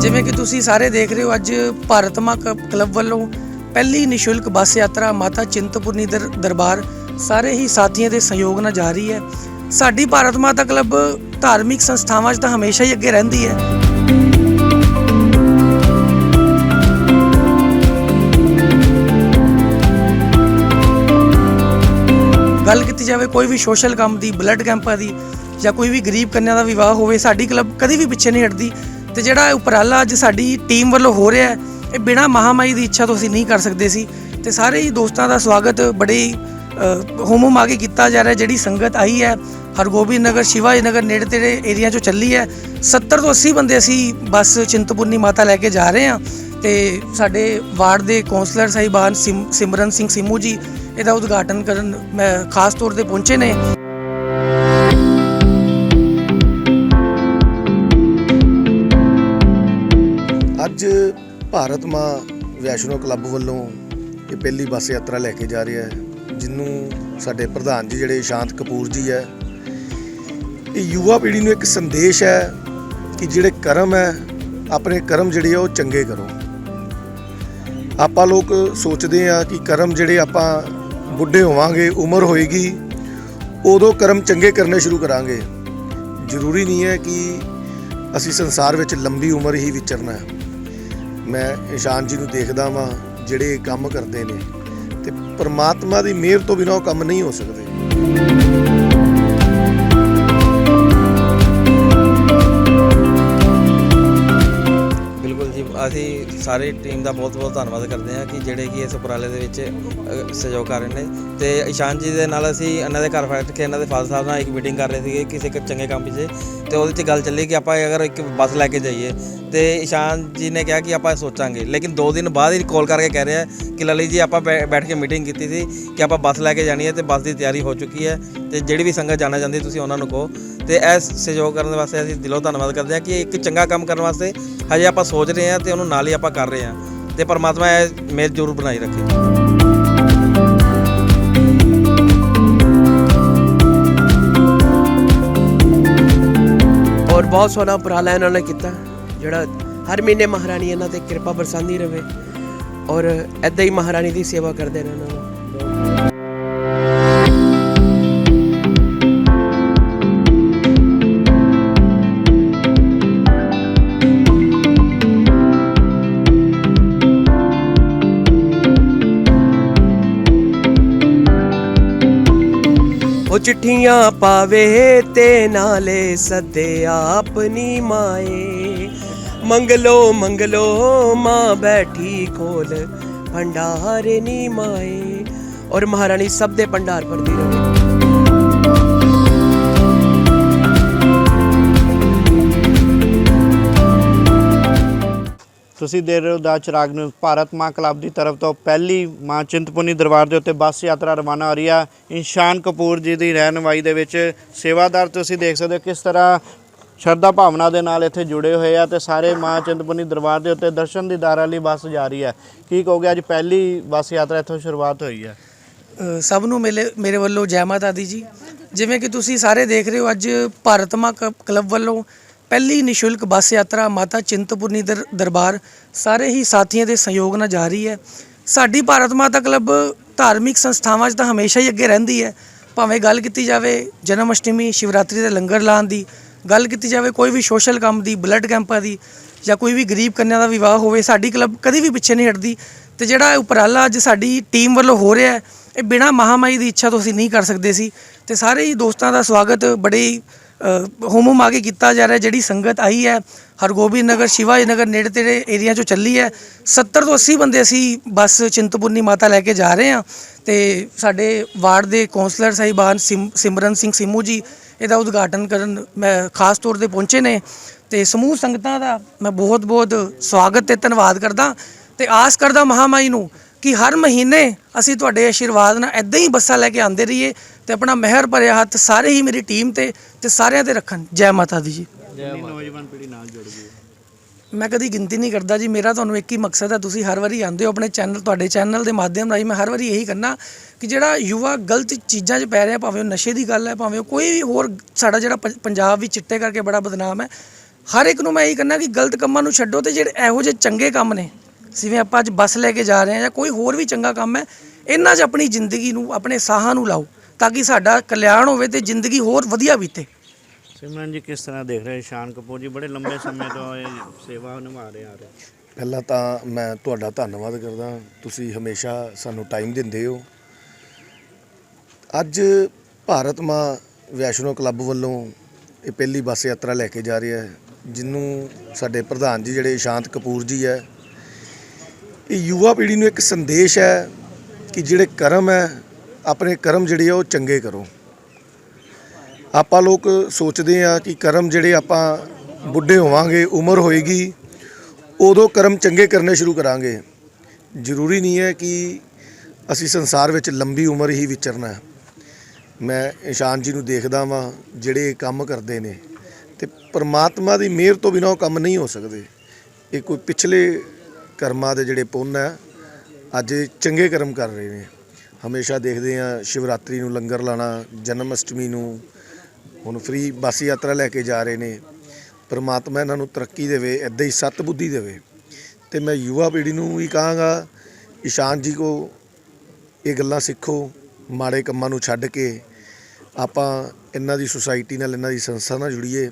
ਜਿਵੇਂ ਕਿ ਤੁਸੀਂ ਸਾਰੇ ਦੇਖ ਰਹੇ ਹੋ, ਅੱਜ ਭਾਰਤ ਮਾ ਕਲੱਬ ਵੱਲੋਂ ਪਹਿਲੀ ਨਿਸ਼ੁਲਕ ਬੱਸ ਯਾਤਰਾ ਮਾਤਾ ਚਿੰਤਪੁਰਨੀ ਦਰ- ਦਰਬਾਰ ਸਾਰੇ ਹੀ ਸਾਥੀਆਂ ਦੇ ਸਹਿਯੋਗ ਨਾਲ ਜਾ ਰਹੀ ਹੈ। ਸਾਡੀ ਭਾਰਤ ਮਾਤਾ ਕਲੱਬ ਧਾਰਮਿਕ ਸੰਸਥਾਵਾਂ 'ਚ ਤਾਂ ਹਮੇਸ਼ਾ ਹੀ ਅੱਗੇ ਰਹਿੰਦੀ ਹੈ। ਗੱਲ ਕੀਤੀ ਜਾਵੇ ਕੋਈ ਵੀ ਸੋਸ਼ਲ ਕੰਮ ਦੀ ਬਲੱਡ ਕੈਂਪਾਂ ਦੀ ਜਾਂ ਕੋਈ ਵੀ ਗਰੀਬ ਕੰਨਿਆ ਦਾ ਵਿਵਾਹ ਹੋਵੇ ਸਾਡੀ ਕਲੱਬ ਕਦੀ ਵੀ ਪਿੱਛੇ ਨਹੀਂ ਹਟਦੀ। ਤੇ ਜਿਹੜਾ ਉਪਰਾਲਾ ਅੱਜ ਸਾਡੀ ਟੀਮ ਵੱਲੋਂ ਹੋ ਰਿਹਾ ਹੈ ਇਹ ਬਿਨਾ ਮਹਾਮਾਈ ਦੀ ਇੱਛਾ ਤੋਂ ਅਸੀਂ ਨਹੀਂ ਕਰ ਸਕਦੇ ਸੀ। ਤੇ ਸਾਰੇ ਹੀ ਦੋਸਤਾਂ ਦਾ ਸਵਾਗਤ ਬੜੇ ਹੀ, ਅ, ਹੁਮ ਕੇ ਕੀਤਾ ਜਾ ਰਿਹਾ ਜਿਹੜੀ ਸੰਗਤ ਆਈ ਹੈ ਹਰਗੋਬਿੰਦ ਨਗਰ ਸ਼ਿਵਾਜੀ ਨਗਰ ਨੇੜੇ ਤੇੜੇ ਏਰੀਆ ਚੋਂ ਚੱਲੀ ਹੈ। 70 ਤੋਂ 80 ਬੰਦੇ ਅਸੀਂ ਬੱਸ ਚਿੰਤਪੁਰਨੀ ਮਾਤਾ ਲੈ ਕੇ ਜਾ ਰਹੇ ਹਾਂ। ਤੇ ਸਾਡੇ ਵਾਰਡ ਦੇ ਕੌਂਸਲਰ ਸਾਹਿਬਾਨ ਸਿਮ- ਸਿਮਰਨ ਸਿੰਘ ਸਿਮੂ ਜੀ ਇਹਦਾ ਉਦਘਾਟਨ ਕਰਨ ਮੈਂ ਖਾਸ ਤੌਰ ਤੇ ਪਹੁੰਚੇ ਨੇ। ਅੱਜ ਭਾਰਤ ਮਾਂ ਵੈਸ਼ਨੋ ਕਲੱਬ ਵੱਲੋਂ ਇਹ ਪਹਿਲੀ ਬੱਸ ਯਾਤਰਾ ਲੈ ਕੇ ਜਾ ਰਿਹਾ ਹੈ ਜਿਹਨੂੰ ਸਾਡੇ ਪ੍ਰਧਾਨ ਜੀ ਜਿਹੜੇ ਸ਼ਾਂਤ ਕਪੂਰ ਜੀ ਹੈ, ਇਹ ਯੁਵਾ ਪੀੜ੍ਹੀ ਨੂੰ ਇੱਕ ਸੰਦੇਸ਼ ਹੈ ਕਿ ਜਿਹੜੇ ਕਰਮ ਹੈ, ਆਪਣੇ ਕਰਮ ਜਿਹੜੇ ਆ ਉਹ ਚੰਗੇ ਕਰੋ। ਆਪਾਂ ਲੋਕ ਸੋਚਦੇ ਆ ਕਿ ਕਰਮ ਜਿਹੜੇ ਆਪਾਂ ਬੁੱਢੇ ਹੋਵਾਂਗੇ, ਉਮਰ ਹੋਏਗੀ, ਉਦੋਂ ਕਰਮ ਚੰਗੇ ਕਰਨੇ ਸ਼ੁਰੂ ਕਰਾਂਗੇ। ਜ਼ਰੂਰੀ ਨਹੀਂ ਹੈ ਕਿ ਅਸੀਂ ਸੰਸਾਰ ਵਿੱਚ ਲੰਬੀ ਉਮਰ ਹੀ ਵਿਚਰਨਾ ਹੈ। ਮੈਂ ਇਸ਼ਾਨ ਜੀ ਨੂੰ ਦੇਖਦਾ ਵਾਂ, ਜਿਹੜੇ ਇਹ ਕੰਮ ਕਰਦੇ ਨੇ। ਤੇ ਪਰਮਾਤਮਾ ਦੀ ਮਿਹਰ ਤੋਂ ਬਿਨਾਂ ਉਹ ਕੰਮ ਨਹੀਂ ਹੋ ਸਕਦੇ। ਅਸੀਂ ਸਾਰੀ ਟੀਮ ਦਾ ਬਹੁਤ ਬਹੁਤ ਧੰਨਵਾਦ ਕਰਦੇ ਹਾਂ ਕਿ ਜਿਹੜੇ ਕਿ ਇਸ ਉਪਰਾਲੇ ਦੇ ਵਿੱਚ ਅ, ਸਹਿਯੋਗ ਕਰ ਰਹੇ ਨੇ। ਤੇ ਇਸ਼ਾਨ ਜੀ ਦੇ ਨਾਲ ਅਸੀਂ ਇਹਨਾਂ ਦੇ ਘਰ ਬੈਠ ਕੇ ਇਹਨਾਂ ਦੇ ਫਾਦਰ ਸਾਹਿਬ ਨਾਲ ਇੱਕ ਮੀਟਿੰਗ ਕਰ ਰਹੇ ਸੀਗੇ ਕਿਸੇ ਇੱਕ ਚੰਗੇ ਕੰਮ ਪਿੱਛੇ। ਤੇ ਉਹਦੇ 'ਚ ਗੱਲ ਚੱਲੀ ਕਿ ਆਪਾਂ ਅਗਰ ਇੱਕ ਬੱਸ ਲੈ ਕੇ ਜਾਈਏ। ਤੇ ਇਸ਼ਾਨ ਜੀ ਨੇ ਕਿਹਾ ਕਿ ਆਪਾਂ ਸੋਚਾਂਗੇ। ਲੇਕਿਨ 2 ਦਿਨ ਬਾਅਦ ਹੀ ਕਾਲ ਕਰਕੇ ਕਹਿ ਰਿਹਾ ਕਿ ਲਲਿਤ ਜੀ ਆਪਾਂ ਬੈ- ਬੈਠ ਕੇ ਮੀਟਿੰਗ ਕੀਤੀ ਸੀ ਕਿ ਆਪਾਂ ਬੱਸ ਲੈ ਕੇ ਜਾਣੀ ਹੈ ਤੇ ਬੱਸ ਦੀ ਤਿਆਰੀ ਹੋ ਚੁੱਕੀ ਹੈ। ਤੇ ਜਿਹੜੀ ਵੀ ਸੰਗਤ ਜਾਣਾ ਚਾਹੁੰਦੀ ਤੁਸੀਂ ਉਹਨਾਂ ਨੂੰ ਕਹੋ। ਤੇ ਇਹ ਸਹਿਯੋਗ ਕਰਨ ਵਾਸਤੇ ਅਸੀਂ ਦਿਲੋਂ ਧੰਨਵਾਦ ਕਰਦੇ ਹਾਂ ਕਿ ਇੱਕ ਚੰਗਾ ਕੰਮ ਕਰਨ ਵਾਸਤੇ ਹਜੇ ਆਪਾਂ ਸੋਚ ਰਹੇ ਹਾਂ ਤੇ ਉਹਨੂੰ ਨਾਲ ਹੀ ਆਪਾਂ ਕਰ ਰਹੇ ਹਾਂ। ਤੇ ਪਰਮਾਤਮਾ ਇਹ ਮੇਲ ਜ਼ਰੂਰ ਬਣਾਈ ਰੱਖੇ। ਔਰ ਬਹੁਤ ਸੋਹਣਾ ਉਪਰਾਲਾ ਇਹਨਾਂ ਨੇ ਕੀਤਾ, ਜਿਹੜਾ ਹਰ ਮਹੀਨੇ ਮਹਾਰਾਣੀ ਇਹਨਾਂ ਤੇ ਕਿਰਪਾ ਬਰਸਾਉਂਦੀ ਰਹੇ ਔਰ ਐਦਾਂ ਹੀ ਮਹਾਰਾਣੀ ਦੀ ਸੇਵਾ ਕਰਦੇ ਰਹਿਣ। ਚਿੱਠੀਆਂ ਪਾਵੇ ਤੇ ਨਾਲੇ ਸੱਦੇ ਆਪਣੀ ਮਾਏ। ਮੰਗਲੋ ਮੰਗਲੋ, ਮਾਂ ਬੈਠੀ ਕੋਲ ਭੰਡਾਰ ਨੀ ਮਾਏ। ਔਰ ਮਹਾਰਾਣੀ ਸਭ ਦੇ ਭੰਡਾਰ ਭਰਦੀ ਰਹੇ। ਤੁਸੀਂ ਦੇਖ ਰਹੇ ਹੋ ਦਾ ਚਿਰਾਗ ਨੂੰ ਭਾਰਤ ਮਾਂ ਕਲੱਬ ਦੀ ਤਰਫ ਤੋਂ ਪਹਿਲੀ ਮਾਂ ਚਿੰਤਪੁਰਨੀ ਦਰਬਾਰ ਦੇ ਉੱਤੇ ਬੱਸ ਯਾਤਰਾ ਰਵਾਨਾ ਹੋ ਰਹੀ ਆ। ਇਨਸ਼ਾਨ ਕਪੂਰ ਜੀ ਦੀ ਰਹਿਨਮਾਈ ਦੇ ਵਿੱਚ ਸੇਵਾਦਾਰ ਤੁਸੀਂ ਦੇਖ ਸਕਦੇ ਹੋ ਕਿਸ ਤਰ੍ਹਾਂ ਸ਼ਰਧਾ ਭਾਵਨਾ ਦੇ ਨਾਲ ਇੱਥੇ ਜੁੜੇ ਹੋਏ ਆ ਤੇ ਸਾਰੇ ਮਾਂ ਚਿੰਤਪੁਰਨੀ ਦਰਬਾਰ ਦੇ ਉੱਤੇ ਦਰਸ਼ਨ ਦੀਦਾਰਾਂ ਲਈ ਬੱਸ ਜਾ ਰਹੀ ਹੈ ਕੀ ਕਹੋਗੇ, ਅੱਜ ਪਹਿਲੀ ਬੱਸ ਯਾਤਰਾ ਇੱਥੋਂ ਸ਼ੁਰੂਆਤ ਹੋਈ ਹੈ ਸਭ ਨੂੰ ਮੇਰੇ ਮੇਰੇ ਵੱਲੋਂ ਜੈ ਮਾਤਾ ਦੀ ਜੀ। ਜਿਵੇਂ ਕਿ ਤੁਸੀਂ ਸਾਰੇ ਦੇਖ ਰਹੇ ਹੋ, ਅੱਜ ਭਾਰਤ ਮਾਂ ਕਲੱਬ ਵੱਲੋਂ ਪਹਿਲੀ ਨਿਸ਼ੁਲਕ ਬੱਸ ਯਾਤਰਾ ਮਾਤਾ ਚਿੰਤਪੁਰਨੀ ਦਰ- ਦਰਬਾਰ ਸਾਰੇ ਹੀ ਸਾਥੀਆਂ ਦੇ ਸਹਿਯੋਗ ਨਾਲ ਜਾ ਰਹੀ ਹੈ। ਸਾਡੀ ਭਾਰਤ ਮਾਤਾ ਕਲੱਬ ਧਾਰਮਿਕ ਸੰਸਥਾਵਾਂ 'ਚ ਤਾਂ ਹਮੇਸ਼ਾ ਹੀ ਅੱਗੇ ਰਹਿੰਦੀ ਹੈ। ਭਾਵੇਂ ਗੱਲ ਕੀਤੀ ਜਾਵੇ ਜਨਮ ਅਸ਼ਟਮੀ, ਸ਼ਿਵਰਾਤਰੀ ਦੇ ਲੰਗਰ ਲਾਉਣ ਦੀ, ਗੱਲ ਕੀਤੀ ਜਾਵੇ ਕੋਈ ਵੀ ਸੋਸ਼ਲ ਕੰਮ ਦੀ, ਬਲੱਡ ਕੈਂਪਾਂ ਦੀ ਜਾਂ ਕੋਈ ਵੀ ਗਰੀਬ ਕੰਨਿਆ ਦਾ ਵਿਵਾਹ ਹੋਵੇ, ਸਾਡੀ ਕਲੱਬ ਕਦੀ ਵੀ ਪਿੱਛੇ ਨਹੀਂ ਹਟਦੀ ਤੇ ਜਿਹੜਾ ਉਪਰਾਲਾ ਅੱਜ ਸਾਡੀ ਟੀਮ ਵੱਲੋਂ ਹੋ ਰਿਹਾ ਹੈ, ਇਹ ਬਿਨਾ ਮਹਾਮਾਈ ਦੀ ਇੱਛਾ ਤੋਂ ਅਸੀਂ ਨਹੀਂ ਕਰ ਸਕਦੇ ਸੀ ਤੇ ਸਾਰੇ ਹੀ ਦੋਸਤਾਂ ਦਾ ਸਵਾਗਤ ਬੜੇ ਹੁਮ ਹੁਮਾ ਕੇ ਕੀਤਾ ਜਾ ਰਿਹਾ, ਜਿਹੜੀ ਸੰਗਤ ਆਈ ਹੈ, ਹਰਗੋਬਿੰਦ ਨਗਰ, ਸ਼ਿਵਾਜੀ ਨਗਰ ਨੇੜੇ ਤੇੜੇ ਏਰੀਆ ਚੋਂ ਚੱਲੀ ਹੈ। 70 ਤੋਂ 80 ਬੰਦੇ ਅਸੀਂ ਬੱਸ ਚਿੰਤਪੁਰਨੀ ਮਾਤਾ ਲੈ ਕੇ ਜਾ ਰਹੇ ਹਾਂ ਤੇ ਸਾਡੇ ਵਾਰਡ ਦੇ ਕੌਂਸਲਰ ਸਾਹਿਬਾਨ ਸਿਮ- ਸਿਮਰਨ ਸਿੰਘ ਸਿੰਮੂ ਜੀ, ਇਹਦਾ ਉਦਘਾਟਨ ਕਰਨ ਮੈਂ ਖਾਸ ਤੌਰ ਤੇ ਪਹੁੰਚੇ ਨੇ। ਤੇ ਸਮੂਹ ਸੰਗਤਾਂ ਦਾ ਮੈਂ ਬਹੁਤ ਬਹੁਤ ਸਵਾਗਤ ਤੇ ਧੰਨਵਾਦ ਕਰਦਾ। ਤੇ ਆਸ ਕਰਦਾ ਮਹਾਮਾਈ ਨੂੰ ਕਿ ਹਰ ਮਹੀਨੇ ਅਸੀਂ ਤੁਹਾਡੇ ਆਸ਼ੀਰਵਾਦ ਨਾਲ ਇਦਾਂ ਹੀ ਬੱਸਾਂ ਲੈ ਕੇ ਆਉਂਦੇ ਰਹੀਏ ਤੇ ਆਪਣਾ ਮਿਹਰ ਭਰਿਆ ਹੱਥ ਸਾਰੇ ਹੀ ਮੇਰੀ ਟੀਮ ਤੇ ਤੇ ਸਾਰਿਆਂ ਤੇ ਰੱਖਣ। ਜੈ ਮਾਤਾ ਦੀ ਜੀ। ਨੌਜਵਾਨ ਪੀੜ੍ਹੀ ਨਾਲ ਜੁੜ ਗਈ। ਮੈਂ ਕਦੀ ਗਿਣਤੀ ਨਹੀਂ ਕਰਦਾ ਜੀ। ਮੇਰਾ ਤੁਹਾਨੂੰ ਇੱਕ ਹੀ ਮਕਸਦ ਹੈ ਤੁਸੀਂ ਹਰ ਵਾਰੀ ਆਉਂਦੇ ਹੋ ਆਪਣੇ ਚੈਨਲ ਤੁਹਾਡੇ ਚੈਨਲ ਦੇ ਮਾਧਿਅਮ ਰਾਹੀਂ ਮੈਂ ਹਰ ਵਾਰੀ ਇਹੀ ਕਰਨਾ ਕਿ ਜਿਹੜਾ ਯੁਵਾ ਗਲਤ ਚੀਜ਼ਾਂ 'ਚ ਪੈ ਰਿਹਾ ਭਾਵੇਂ ਉਹ ਨਸ਼ੇ ਦੀ ਗੱਲ ਹੈ ਭਾਵੇਂ ਉਹ ਕੋਈ ਵੀ ਹੋਰ ਸਾਡਾ ਜਿਹੜਾ ਪੰ- ਪੰਜਾਬ ਵੀ ਚਿੱਟੇ ਕਰਕੇ ਬੜਾ ਬਦਨਾਮ ਹੈ ਹਰ ਇੱਕ ਨੂੰ ਮੈਂ ਇਹੀ ਕਰਨਾ ਕਿ ਗਲਤ ਕੰਮਾਂ ਨੂੰ ਛੱਡੋ ਤੇ ਜਿਹੜੇ ਇਹੋ ਜਿਹੇ ਚੰਗੇ ਕੰਮ ਨੇ ਜਿਵੇਂ ਆਪਾਂ ਅੱਜ ਬੱਸ ਲੈ ਕੇ ਜਾ ਰਹੇ ਹਾਂ ਜਾਂ ਕੋਈ ਹੋਰ ਵੀ ਚੰਗਾ ਕੰਮ ਹੈ ਇਹਨਾਂ 'ਚ ਆਪਣੀ ਜ਼ਿੰਦਗੀ ਨੂੰ ਆਪਣੇ ਸਾਹਾਂ ਨੂੰ ਲਾਓ ਤਾਂ ਕਿ ਸਾਡਾ ਕਲਿਆਣ ਹੋਵੇ ਤੇ ਜ਼ਿੰਦਗੀ ਹੋਰ ਵਧੀਆ ਬੀਤੇ। ਸਿਮਰਨ ਜੀ ਕਿਸ ਤਰ੍ਹਾਂ ਦੇਖ ਰਹੇ ਸ਼ਾਨ ਕਪੂਰ ਜੀ ਬੜੇ ਲੰਬੇ ਸਮੇਂ ਤੋਂ ਇਹ ਸੇਵਾ ਨਿਭਾ ਰਹੇ ਆ ਰਹੇ। ਪਹਿਲਾਂ ਤਾਂ ਮੈਂ ਤੁਹਾਡਾ ਧੰਨਵਾਦ ਕਰਦਾ। ਤੁਸੀਂ ਹਮੇਸ਼ਾ ਸਾਨੂੰ ਟਾਈਮ ਦਿੰਦੇ ਹੋ। ਅੱਜ ਭਾਰਤ ਮਾਂ ਵੈਸ਼ਨੋ ਕਲੱਬ ਵੱਲੋਂ ਇਹ ਪਹਿਲੀ ਬੱਸ ਯਾਤਰਾ ਲੈ ਕੇ ਜਾ ਰਿਹਾ ਹੈ ਜਿਹਨੂੰ ਸਾਡੇ ਪ੍ਰਧਾਨ ਜੀ ਜਿਹੜੇ ਸ਼ਾਂਤ ਕਪੂਰ ਜੀ ਹੈ ਇਹ ਯੁਵਾ ਪੀੜ੍ਹੀ ਨੂੰ ਇੱਕ ਸੰਦੇਸ਼ ਹੈ ਕਿ ਜਿਹੜੇ ਕਰਮ ਹੈ, ਆਪਣੇ ਕਰਮ ਜਿਹੜੇ ਆ ਉਹ ਚੰਗੇ ਕਰੋ। ਆਪਾਂ ਲੋਕ ਸੋਚਦੇ ਆ ਕਿ ਕਰਮ ਜਿਹੜੇ ਆਪਾਂ ਬੁੱਢੇ ਹੋਵਾਂਗੇ, ਉਮਰ ਹੋਏਗੀ, ਉਦੋਂ ਕਰਮ ਚੰਗੇ ਕਰਨੇ ਸ਼ੁਰੂ ਕਰਾਂਗੇ। ਜ਼ਰੂਰੀ ਨਹੀਂ ਹੈ ਕਿ ਅਸੀਂ ਸੰਸਾਰ ਵਿੱਚ ਲੰਬੀ ਉਮਰ ਹੀ ਵਿਚਰਨਾ ਹੈ। ਮੈਂ ਇਸ਼ਾਨ ਜੀ ਨੂੰ ਦੇਖਦਾ ਵਾਂ, ਜਿਹੜੇ ਕੰਮ ਕਰਦੇ ਨੇ। ਤੇ ਪਰਮਾਤਮਾ ਦੀ ਮਿਹਰ ਤੋਂ ਬਿਨਾਂ ਉਹ ਕੰਮ ਨਹੀਂ ਹੋ ਸਕਦੇ। ਇਹ ਕੋਈ ਪਿਛਲੇ ਕਰਮਾਂ ਦੇ ਜਿਹੜੇ ਪੁੰਨ ਹੈ, ਅੱਜ ਚੰਗੇ ਕਰਮ ਕਰ ਰਹੇ ਨੇ। ਹਮੇਸ਼ਾ ਦੇਖਦੇ ਆ ਸ਼ਿਵਰਾਤਰੀ ਨੂੰ ਲੰਗਰ ਲਾਣਾ ਜਨਮ ਅਸ਼ਟਮੀ ਨੂੰ ਹੁਣ ਫ੍ਰੀ ਬੱਸ ਯਾਤਰਾ ਲੈ ਕੇ ਜਾ ਰਹੇ ਨੇ। ਪਰਮਾਤਮਾ ਇਹਨਾਂ ਨੂੰ ਤਰੱਕੀ ਦੇਵੇ ਐਦਾਂ ਹੀ ਸਤ ਬੁੱਧੀ ਦੇਵੇ। ਤੇ ਮੈਂ ਯੁਵਾ ਪੀੜ੍ਹੀ ਨੂੰ ਵੀ ਕਹਾਂਗਾ ਇਸ਼ਾਨ ਜੀ ਕੋ ਇਹ ਗੱਲਾਂ ਸਿੱਖੋ, ਮਾੜੇ ਕੰਮਾਂ ਨੂੰ ਛੱਡ ਕੇ ਆਪਾਂ ਇਹਨਾਂ ਦੀ ਸੁਸਾਇਟੀ ਨਾਲ, ਇਹਨਾਂ ਦੀ ਸੰਸਥਾ ਨਾਲ ਜੁੜੀਏ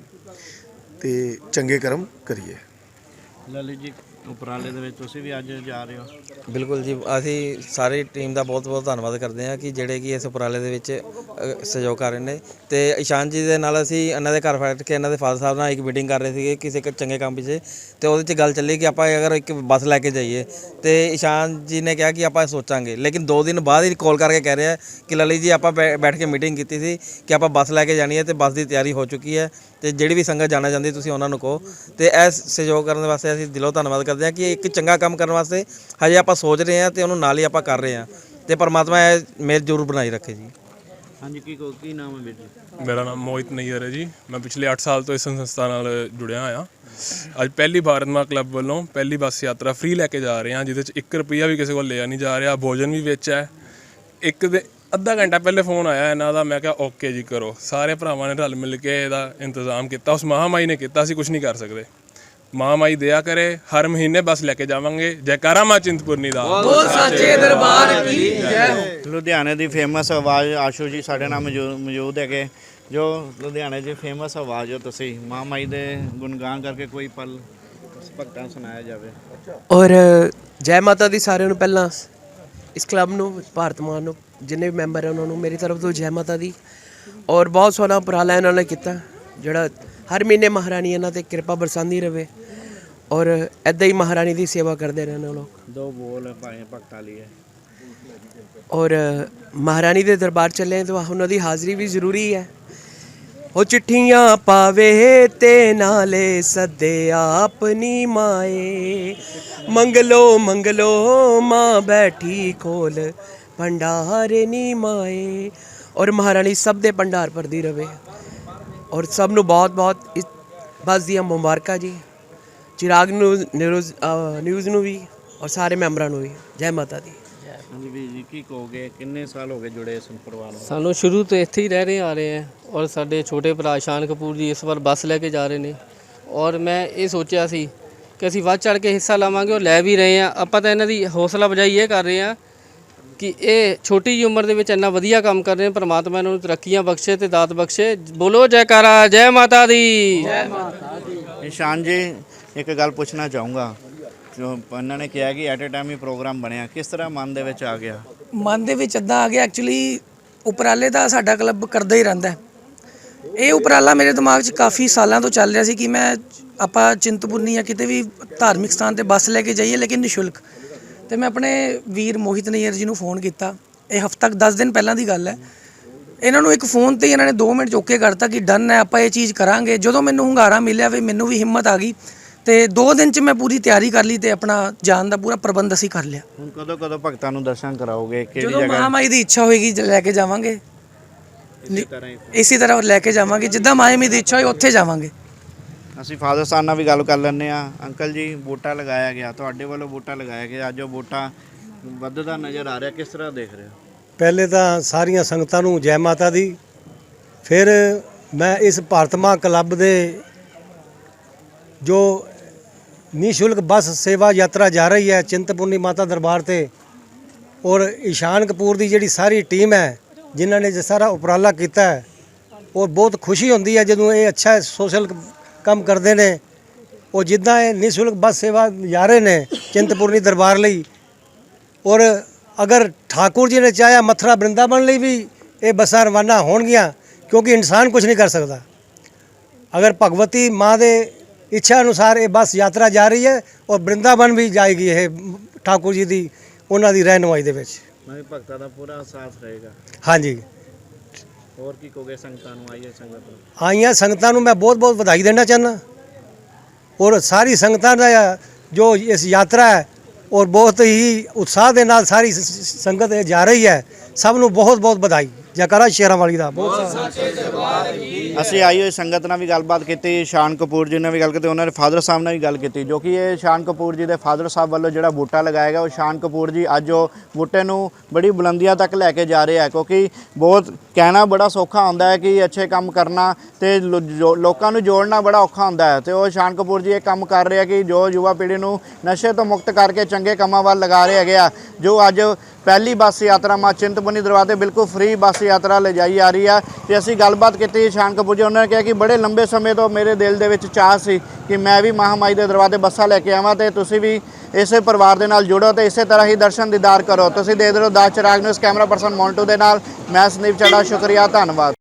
ਤੇ ਚੰਗੇ ਕਰਮ ਕਰੀਏ। ਲਲਿਤ ਜੀ ਉਪਰਾਲੇ ਦੇ ਵਿੱਚ ਤੁਸੀਂ ਵੀ ਅੱਜ ਜਾ ਰਹੇ ਹੋ? ਬਿਲਕੁਲ ਜੀ ਅਸੀਂ ਸਾਰੀ ਟੀਮ ਦਾ ਬਹੁਤ ਬਹੁਤ ਧੰਨਵਾਦ ਕਰਦੇ ਹਾਂ ਕਿ ਜਿਹੜੇ ਕਿ ਇਸ ਉਪਰਾਲੇ ਦੇ ਵਿੱਚ ਅ, ਸਹਿਯੋਗ ਕਰ ਰਹੇ ਨੇ। ਤੇ ਇਸ਼ਾਨ ਜੀ ਦੇ ਨਾਲ ਅਸੀਂ ਇਹਨਾਂ ਦੇ ਘਰ ਬੈਠ ਕੇ ਇਹਨਾਂ ਦੇ ਫਾਦਰ ਸਾਹਿਬ ਨਾਲ ਇੱਕ ਮੀਟਿੰਗ ਕਰ ਰਹੇ ਸੀਗੇ ਕਿਸੇ ਇੱਕ ਚੰਗੇ ਕੰਮ ਪਿੱਛੇ। ਤੇ ਉਹਦੇ 'ਚ ਗੱਲ ਚੱਲੀ ਕਿ ਆਪਾਂ ਅਗਰ ਇੱਕ ਬੱਸ ਲੈ ਕੇ ਜਾਈਏ। ਤੇ ਇਸ਼ਾਨ ਜੀ ਨੇ ਕਿਹਾ ਕਿ ਆਪਾਂ ਸੋਚਾਂਗੇ ਲੇਕਿਨ 2 ਦਿਨ ਬਾਅਦ ਹੀ ਕਾਲ ਕਰਕੇ ਕਹਿ ਰਿਹਾ ਕਿ ਲਲਿਤ ਜੀ ਆਪਾਂ ਬੈ- ਬੈਠ ਕੇ ਮੀਟਿੰਗ ਕੀਤੀ ਸੀ ਕਿ ਆਪਾਂ ਬੱਸ ਲੈ ਕੇ ਜਾਣੀ ਹੈ ਤੇ ਬੱਸ ਦੀ ਤਿਆਰੀ ਹੋ ਚੁੱਕੀ ਹੈ। ਤੇ ਜਿਹੜੀ ਵੀ ਸੰਗਤ ਜਾਣਾ ਚਾਹੁੰਦੀ ਤੁਸੀਂ ਉਹਨਾਂ ਨੂੰ ਕਹੋ। ਤੇ ਇਹ ਸਹਿਯੋਗ ਕਰਨ ਵਾਸਤੇ ਅਸੀਂ ਦਿਲੋਂ ਧੰਨਵਾਦ ਕਰਦੇ ਹਾਂ ਕਿ ਇੱਕ ਚੰਗਾ ਕੰਮ ਕਰਨ ਵਾਸਤੇ ਹਜੇ ਆਪਾਂ ਸੋਚ ਰਹੇ ਹਾਂ ਤੇ ਉਹਨੂੰ ਨਾਲ ਹੀ ਆਪਾਂ ਕਰ ਰਹੇ ਹਾਂ ਤੇ ਪਰਮਾਤਮਾ ਇਹ ਮੇਰ ਜ਼ਰੂਰ ਬਣਾਈ ਰੱਖੇ ਜੀ। ਹਾਂਜੀ ਕੀ ਕਹੋ ਕੀ ਨਾਮ ਹੈ ਵੀਰ ਜੀ? ਮੇਰਾ ਨਾਮ ਮੋਹਿਤ ਨਈਅਰ ਹੈ ਜੀ। ਮੈਂ ਪਿਛਲੇ 8 ਸਾਲ ਤੋਂ ਇਸ ਸੰਸਥਾ ਨਾਲ ਜੁੜਿਆ ਹੋਇਆ। ਅੱਜ ਪਹਿਲੀ ਭਾਰਤ ਮਾਂ ਕਲੱਬ ਵੱਲੋਂ ਪਹਿਲੀ ਬੱਸ ਯਾਤਰਾ ਫ੍ਰੀ ਲੈ ਕੇ ਜਾ ਰਹੇ ਹਾਂ ਜਿਹਦੇ ਚ 1 ਰੁਪਿਆ ਵੀ ਕਿਸੇ ਕੋਲ ਲਿਆ ਨਹੀਂ ਜਾ ਰਿਹਾ ਭੋਜਨ ਵੀ ਵਿੱਚ ਹੈ। ਇੱਕ ਦੇ ਅੱਧਾ ਘੰਟਾ ਪਹਿਲੇ ਫੋਨ ਆਇਆ ਇਹਨਾਂ ਦਾ ਮੈਂ ਕਿਹਾ ਓਕੇ ਜੀ ਕਰੋ। ਸਾਰੇ ਭਰਾਵਾਂ ਨੇ ਰਲ ਮਿਲ ਕੇ ਇਹਦਾ ਇੰਤਜ਼ਾਮ ਕੀਤਾ। ਉਸ ਮਹਾਮਾਈ ਨੇ ਕੀਤਾ ਅਸੀਂ ਕੁਝ ਨਹੀਂ ਕਰ ਸਕਦੇ। ਮਹਾਮਾਈ ਦਇਆ ਕਰੇ ਹਰ ਮਹੀਨੇ ਬੱਸ ਲੈ ਕੇ ਜਾਵਾਂਗੇ। ਜੈਕਾਰਾ ਮਾਂ ਚਿੰਤਪੁਰਨੀ ਦਾ। ਸੱਚੇ ਦਰਬਾਰ ਕੀ ਜੈ। ਹੋ ਲੁਧਿਆਣੇ ਦੀ ਫੇਮਸ ਆਵਾਜ਼ ਆਸ਼ੂ ਜੀ ਸਾਡੇ ਨਾਲ ਮੌਜੂ- ਮੌਜੂਦ ਹੈਗੇ। ਜੋ ਲੁਧਿਆਣੇ ਦੀ ਫੇਮਸ ਆਵਾਜ਼ ਹੋ ਤੁਸੀਂ ਮਾਂ ਮਾਈ ਦੇ ਗੁਣਗਾਨ ਕਰਕੇ ਕੋਈ ਪਲ ਭਗਤਾਂ ਸੁਣਾਇਆ ਜਾਵੇ। ਔਰ ਜੈ ਮਾਤਾ ਦੀ ਸਾਰਿਆਂ ਨੂੰ ਪਹਿਲਾਂ ਇਸ ਕਲੱਬ ਨੂੰ ਭਾਰਤ ਮਾਂ ਨੂੰ ਜਿੰਨੇ ਵੀ ਮੈਂਬਰ ਹੈ ਉਹਨਾਂ ਨੂੰ ਮੇਰੀ ਤਰਫ ਤੋਂ ਜੈ ਮਾਤਾ ਦੀ। ਔਰ ਬਹੁਤ ਸੋਹਣਾ ਉਪਰਾਲਾ ਇਹਨਾਂ ਨੇ ਕੀਤਾ ਜਿਹੜਾ ਹਰ ਮਹੀਨੇ ਮਹਾਰਾਣੀ ਇਹਨਾਂ ਤੇ ਕਿਰਪਾ ਬਰਸਾਉਂਦੀ ਰਵੇ। ਔਰ ਐਦਾਂ ਹੀ ਮਹਾਰਾਣੀ ਦੀ ਸੇਵਾ ਕਰਦੇ ਰਹਿਣ ਉਹ ਲੋਕ। ਦੋ ਬੋਲ ਭਾਵੇਂ ਭਗਤਾਂ ਲਈ ਹੈ। ਔਰ ਮਹਾਰਾਣੀ ਦੇ ਦਰਬਾਰ ਚੱਲੇ ਤਾਂ ਉਹਨਾਂ ਦੀ ਹਾਜ਼ਰੀ ਵੀ ਜ਼ਰੂਰੀ ਹੈ। ਉਹ ਚਿੱਠੀਆਂ ਪਾਵੇ ਤੇ ਨਾਲੇ ਸੱਦੇ ਆਪਣੀ ਮਾਏ। ਮੰਗਲੋ ਮੰਗਲੋ ਮਾਂ ਬੈਠੀ ਖੋਲ ਭੰਡਾਰ ਨੀ ਮਾਏ। ਔਰ ਮਹਾਰਾਣੀ ਸਭ ਦੇ ਭੰਡਾਰ ਭਰਦੀ ਰਵੇ। ਔਰ ਸਭ ਨੂੰ ਬਹੁਤ ਬਹੁਤ ਬਸ ਦੀਆਂ ਮੁਬਾਰਕਾਂ ਜੀ। ਚਿਰਾਗ ਨੂੰ ਨਿਊਜ਼ ਨਿਊਜ਼ ਨੂੰ ਵੀ ਔਰ ਸਾਰੇ ਮੈਂਬਰਾਂ ਨੂੰ ਵੀ। ਜੈ ਮਾਤਾ ਦੀ। ਹਾਂਜੀ ਵੀਰ ਜੀ ਕੀ ਕਹੋਗੇ? ਕਿੰਨੇ ਸਾਲ ਹੋ ਗਏ ਜੁੜੇ ਇਸ ਪਰਿਵਾਰ ਨਾਲ ਸਾਨੂੰ ਸ਼ੁਰੂ ਤੋਂ ਇੱਥੇ ਹੀ ਰਹਿ ਰਹੇ ਆ ਰਹੇ ਆ ਔਰ ਸਾਡੇ ਛੋਟੇ ਭਰਾ ਸ਼ਾਨ ਕਪੂਰ ਜੀ ਇਸ ਵਾਰ ਬੱਸ ਲੈ ਕੇ ਜਾ ਰਹੇ ਨੇ। ਔਰ ਮੈਂ ਇਹ ਸੋਚਿਆ ਸੀ ਕਿ ਅਸੀਂ ਵੱਧ ਚੜ ਕੇ ਹਿੱਸਾ ਲਾਵਾਂਗੇ ਔਰ ਲੈ ਵੀ ਰਹੇ ਆ। ਆਪਾਂ ਤਾਂ ਇਹਨਾਂ ਦੀ ਹੌਸਲਾ ਅਫਜ਼ਾਈ ਇਹ ਕਰ ਰਹੇ ਆ ਕਿ ਇਹ ਛੋਟੀ ਜਿਹੀ ਉਮਰ ਦੇ ਵਿੱਚ ਇੰਨਾ ਵਧੀਆ ਕੰਮ ਕਰ ਰਹੇ ਨੇ ਪ੍ਰਮਾਤਮਾ ਇਹਨਾਂ ਨੂੰ ਤਰੱਕੀਆਂ ਬਖਸ਼ੇ ਤੇ ਦਾਤ ਬਖਸ਼ੇ। ਬੋਲੋ ਜੈਕਾਰਾ ਜੈ ਮਾਤਾ ਦੀ। ਨਿਸ਼ਾਨ ਜੀ ਇੱਕ ਗੱਲ ਪੁੱਛਣਾ ਚਾਹੂੰਗਾ। ਜੋ ਇਹਨਾਂ ਨੇ ਕਿਹਾ ਕਿ ਐਟ ਅ ਟਾਈਮ ਹੀ ਪ੍ਰੋਗਰਾਮ ਬਣਿਆ। ਕਿਸ ਤਰ੍ਹਾਂ ਮਨ ਦੇ ਵਿੱਚ ਆ ਗਿਆ? ਮਨ ਦੇ ਵਿੱਚ ਅੱਦਾ ਆ ਗਿਆ ਐਕਚੁਅਲੀ ਉਪਰਾਲੇ ਦਾ ਸਾਡਾ ਕਲੱਬ ਕਰਦਾ ਹੀ ਰਹਿੰਦਾ ਇਹ ਉਪਰਾਲਾ ਮੇਰੇ ਦਿਮਾਗ 'ਚ ਕਾਫੀ ਸਾਲਾਂ ਤੋਂ ਚੱਲ ਰਿਹਾ ਸੀ ਕਿ ਮੈਂ ਆਪਾਂ ਚਿੰਤਪੁਰਨੀ ਜਾਂ ਕਿਤੇ ਵੀ ਧਾਰਮਿਕ ਸਥਾਨ ਤੇ ਬੱਸ ਲੈ ਕੇ ਜਾਈਏ, ਲੇਕਿਨ ਨਿਸ਼ੁਲਕ। ਤੇ ਮੈਂ ਆਪਣੇ ਵੀਰ ਮੋਹਿਤ ਨਈਅਰ ਜੀ ਨੂੰ ਫੋਨ ਕੀਤਾ। ਇਹ ਹਫ਼ਤਾ ਕੁ 10 ਦਿਨ ਪਹਿਲਾਂ ਦੀ ਗੱਲ ਹੈ। ਇਹਨਾਂ ਨੂੰ ਇੱਕ ਫੋਨ ਤੇ ਇਹਨਾਂ ਨੇ 2 ਮਿੰਟ ਚੁੱਕ ਕੇ ਕਰਤਾ ਕਿ ਡਨ ਹੈ, ਆਪਾਂ ਇਹ ਚੀਜ਼ ਕਰਾਂਗੇ। ਜਦੋਂ ਮੈਨੂੰ ਹੁੰਗਾਰਾ ਮਿਲਿਆ, ਵੀ ਮੈਨੂੰ ਵੀ ਹਿੰਮਤ ਆ ਗਈ ਤੇ 2 ਦਿਨ 'ਚ ਮੈਂ ਪੂਰੀ ਤਿਆਰੀ ਕਰ ਲਈ ਤੇ ਆਪਣਾ ਜਾਣ ਦਾ ਪੂਰਾ ਪ੍ਰਬੰਧ ਅਸੀਂ ਕਰ ਲਿਆ। ਹੁਣ ਕਦੋਂ ਕਦੋਂ ਭਗਤਾਂ ਨੂੰ ਦਰਸ਼ਨ ਕਰਾਓਗੇ? ਕਿਹੜੀ ਜਦੋਂ ਜਗ੍ਹਾ? ਮਹਾਮਾਈ ਦੀ ਇੱਛਾ ਹੋਏਗੀ ਜ- ਲੈ ਕੇ ਜਾਵਾਂਗੇ। ਇਸੇ ਤਰ੍ਹਾਂ ਹੀ। ਇਸੇ ਤਰ੍ਹਾਂ ਲੈ ਕੇ ਜਾਵਾਂਗੇ ਜਿੱਦਾਂ ਮਾਇਆ ਦੀ ਇੱਛਾ ਹੋਈ ਉੱਥੇ ਜਾਵਾਂਗੇ। ਅਸੀਂ ਫਾਦਰ ਸਾਹਿਬ ਨਾਲ ਵੀ ਗੱਲ ਕਰ ਲੈਂਦੇ ਆ ਅੰਕਲ ਜੀ ਵੋਟਾਂ ਲਗਾਇਆ ਗਿਆ। ਤੁਹਾਡੇ ਵੱਲੋਂ ਵੋਟਾਂ ਲਗਾਇਆ ਗਿਆ। ਅੱਜ ਉਹ ਵੋਟਾਂ ਵੱਧਦਾ ਨਜ਼ਰ ਆ ਰਿਹਾ। ਕਿਸ ਤਰ੍ਹਾਂ ਦੇਖ ਰਹੇ ਹੋ? ਪਹਿਲੇ ਤਾਂ ਸਾਰੀਆਂ ਸੰਗਤਾਂ ਨੂੰ ਜੈ ਮਾਤਾ ਦੀ। ਫਿਰ ਮੈਂ ਇਸ ਭਾਰਤਮਾ ਕਲੱਬ ਦੇ ਜੋ ਨਿਸ਼ੁਲਕ ਬੱਸ ਸੇਵਾ ਯਾਤਰਾ ਜਾ ਰਹੀ ਹੈ ਚਿੰਤਪੁਰਨੀ ਮਾਤਾ ਦਰਬਾਰ ਤੇ। ਔਰ ਈਸ਼ਾਨ ਕਪੂਰ ਦੀ ਜਿਹੜੀ ਸਾਰੀ ਟੀਮ ਹੈ, ਜਿਨ੍ਹਾਂ ਨੇ ਜੇ ਸਾਰਾ ਉਪਰਾਲਾ ਕੀਤਾ ਹੈ ਔਰ ਬਹੁਤ ਖੁਸ਼ੀ ਹੁੰਦੀ ਹੈ ਜਦੋਂ ਇਹ ਅੱਛਾ ਸੋਸ਼ਲ ਕੰਮ ਕਰਦੇ ਨੇ। ਉਹ ਜਿੱਦਾਂ ਇਹ ਨਿਸ਼ੁਲਕ ਬੱਸ ਸੇਵਾ ਜਾ ਰਹੇ ਨੇ ਚਿੰਤਪੁਰਨੀ ਦਰਬਾਰ ਲਈ। ਔਰ ਅਗਰ ਠਾਕੁਰ ਜੀ ਨੇ ਚਾਹਿਆ ਮਥੁਰਾ ਬ੍ਰਿੰਦਾਵਨ ਲਈ ਵੀ ਇਹ ਬੱਸਾਂ ਰਵਾਨਾ ਹੋਣਗੀਆਂ, ਕਿਉਂਕਿ ਇਨਸਾਨ ਕੁਝ ਨਹੀਂ ਕਰ ਸਕਦਾ। ਅਗਰ ਭਗਵਤੀ ਮਾਂ ਦੇ ਇੱਛਾ ਅਨੁਸਾਰ ਇਹ ਬੱਸ ਯਾਤਰਾ ਜਾ ਰਹੀ ਹੈ ਔਰ ਬ੍ਰਿੰਦਾਵਨ ਵੀ ਜਾਏਗੀ ਇਹ ਠਾਕੁਰ ਜੀ ਦੀ ਉਹਨਾਂ ਦੀ ਰਹਿਨੁਮਾਈ ਦੇ ਵਿੱਚ। ਨਵੇਂ ਭਗਤਾਂ ਦਾ ਪੂਰਾ ਸਾਥ ਰਹੇਗਾ। ਹਾਂਜੀ। ਹੋਰ ਕੀ ਕਹੋਗੇ ਸੰਗਤਾਂ ਨੂੰ ਆਈਏ ਸੰਗਤ ਨੂੰ? ਆਈਆਂ ਸੰਗਤਾਂ ਨੂੰ ਮੈਂ ਬਹੁਤ ਬਹੁਤ ਵਧਾਈ ਦੇਣਾ ਚਾਹੁੰਦਾ। ਔਰ ਸਾਰੀ ਸੰਗਤਾਂ ਦਾ ਜੋ ਇਸ ਯਾਤਰਾ ਹੈ ਔਰ ਬਹੁਤ ਹੀ ਉਤਸ਼ਾਹ ਦੇ ਨਾਲ ਸਾਰੀ ਸੰਗਤ ਇਹ ਜਾ ਰਹੀ ਹੈ ਸਭ ਨੂੰ ਬਹੁਤ ਬਹੁਤ ਵਧਾਈ। ਜੈਕਾਰਾ ਸ਼ੇਰਾਂ ਵਾਲੀ ਦਾ ਬਹੁਤ ਸਾਰਾ। ਅਸੀਂ ਆਈ ਹੋਈ ਸੰਗਤ ਨਾਲ ਵੀ ਗੱਲਬਾਤ ਕੀਤੀ ਸ਼ਾਨ ਕਪੂਰ ਜੀ ਨਾਲ ਵੀ ਗੱਲ ਕੀਤੀ ਉਹਨਾਂ ਦੇ ਫਾਦਰ ਸਾਹਿਬ ਨਾਲ ਵੀ ਗੱਲ ਕੀਤੀ ਜੋ ਕਿ ਇਹ ਸ਼ਾਨ ਕਪੂਰ ਜੀ ਦੇ ਫਾਦਰ ਸਾਹਿਬ ਵੱਲੋਂ ਜਿਹੜਾ ਬੂਟਾ ਲਗਾਇਆ ਗਿਆ ਉਹ ਸ਼ਾਨ ਕਪੂਰ ਜੀ ਅੱਜ ਉਹ ਬੂਟੇ ਨੂੰ ਬੜੀ ਬੁਲੰਦੀਆਂ ਤੱਕ ਲੈ ਕੇ ਜਾ ਰਹੇ ਆ ਕਿਉਂਕਿ ਬਹੁਤ ਕਹਿਣਾ ਬੜਾ ਸੌਖਾ ਹੁੰਦਾ ਹੈ ਕਿ ਅੱਛੇ ਕੰਮ ਕਰਨਾ ਤੇ ਲੋ- ਜੋ- ਲੋਕਾਂ ਨੂੰ ਜੋੜਨਾ ਬੜਾ ਔਖਾ ਹੁੰਦਾ ਹੈ ਤੇ ਉਹ ਸ਼ਾਨ ਕਪੂਰ ਜੀ ਇਹ ਕੰਮ ਕਰ ਰਹੇ ਆ ਕਿ ਜੋ ਯੁਵਾ ਪੀੜ੍ਹੀ ਨੂੰ ਨਸ਼ੇ ਤੋਂ ਮੁਕਤ ਕਰਕੇ ਚੰਗੇ ਕੰਮਾਂ ਵੱਲ ਲਗਾ ਰਹੇ ਹੈਗੇ ਆ ਜੋ ਅੱਜ ਪਹਿਲੀ ਬੱਸ ਯਾਤਰਾ ਮਾ ਚਿੰਤਪੁਰਨੀ ਦਰਬਾਰ ਤੇ ਬਿਲਕੁਲ ਫ੍ਰੀ ਬੱਸ ਯਾਤਰਾ ਲਿਜਾਈ ਆ ਰਹੀ ਆ ਤੇ ਅਸੀਂ ਗੱਲਬਾਤ ਕੀਤੀ ਸ਼ਾਨ ਕਪੂਰ ਜੀ, ਉਹਨਾਂ ਨੇ ਕਿਹਾ ਕਿ ਬੜੇ ਲੰਬੇ ਸਮੇਂ ਤੋਂ ਮੇਰੇ ਦਿਲ ਦੇ ਵਿੱਚ ਚਾਹ ਸੀ ਕਿ ਮੈਂ ਵੀ ਮਹਾਮਾਈ ਦੇ ਦਰਬਾਰ ਤੇ ਬੱਸਾਂ ਲੈ ਕੇ ਆਵਾਂ ਤੇ ਤੁਸੀਂ ਵੀ ਇਸੇ ਪਰਿਵਾਰ ਦੇ ਨਾਲ ਜੁੜੋ ਤੇ ਇਸੇ ਤਰ੍ਹਾਂ ਹੀ ਦਰਸ਼ਨ ਦੀਦਾਰ ਕਰੋ। ਤੁਸੀਂ ਦੇਖਦੇ ਰਹੋ Das Chirag news, camera person Montu ਦੇ ਨਾਲ, ਮੈਂ ਸੰਦੀਪ ਚੱਡਾ, ਸ਼ੁਕਰੀਆ, ਧੰਨਵਾਦ।